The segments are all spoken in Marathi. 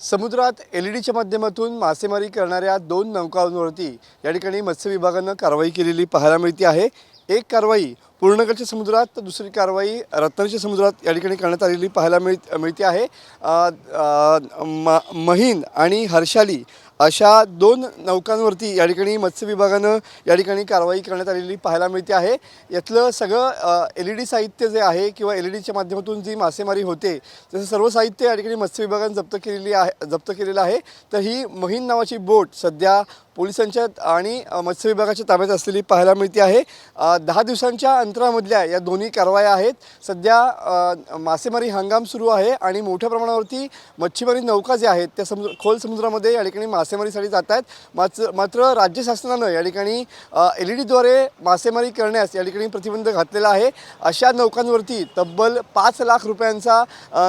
समुद्रात एल ई डीच्या माध्यमातून मासेमारी करणाऱ्या दोन नौकांवरती या ठिकाणी मत्स्य विभागानं कारवाई केलेली पाहायला मिळते आहे. एक कारवाई पूर्णगडच्या समुद्रात तर दुसरी कारवाई रत्नाच्या समुद्रात या ठिकाणी करण्यात आलेली पाहायला मिळ मिळते आहे. म महिन आणि हर्षाली अशा दोन नौकांवरती या ठिकाणी मत्स्य विभागानं या ठिकाणी कारवाई करण्यात आलेली पाहायला मिळते आहे. यातलं सगळं एल ई डी साहित्य जे आहे किंवा एल ई डीच्या माध्यमातून जी मासेमारी होते तसं सर्व साहित्य या ठिकाणी मत्स्य विभागानं जप्त केलेली आहे जप्त केलेलं आहे. तर ही महिन नावाची बोट सध्या पोलिसांच्या आणि मत्स्य विभागाच्या ताब्यात असलेली पाहायला मिळते आहे. दहा दिवसांच्या अंतरामधल्या या दोन्ही कारवाया आहेत. सध्या मासेमारी हंगाम सुरू आहे आणि मोठ्या प्रमाणावरती मच्छीमारी नौका ज्या आहेत त्या समुद्र खोल समुद्रामध्ये या ठिकाणी मासेमारीसाठी जात आहेत. मात्र मात्र राज्य शासनानं या ठिकाणी एल ई डीद्वारे मासेमारी करण्यास या ठिकाणी प्रतिबंध घातलेला आहे. अशा नौकांवरती तब्बल पाच लाख रुपयांचा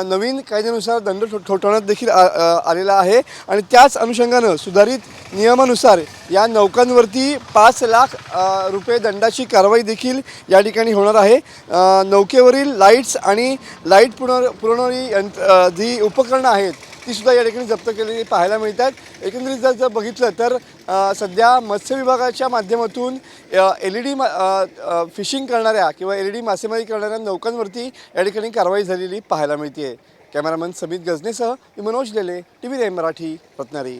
नवीन कायद्यानुसार दंड ठो- ठोठावण्यात देखील आ- आलेला आहे. आणि त्याच अनुषंगानं सुधारित नियमानुसार या नौकांवरती पाच लाख रुपये दंडाची कारवाई देखील या ठिकाणी होणार आहे. नौकेवरील लाईट्स आणि लाइट पुनर पुरवणारी यंत्र जी उपकरणं आहेत ती सुद्धा या ठिकाणी जप्त केलेली पाहायला मिळतात. एकंदरीत जर जर बघितलं तर सध्या मत्स्य विभागाच्या माध्यमातून एल ई डी फिशिंग करणाऱ्या किंवा एल ई डी मासेमारी करणाऱ्या नौकांवरती या ठिकाणी कारवाई झालेली पाहायला मिळते कॅमेरामन समित गजनेसह मी मनोज लेले टी व्ही मराठी रत्नागिरी.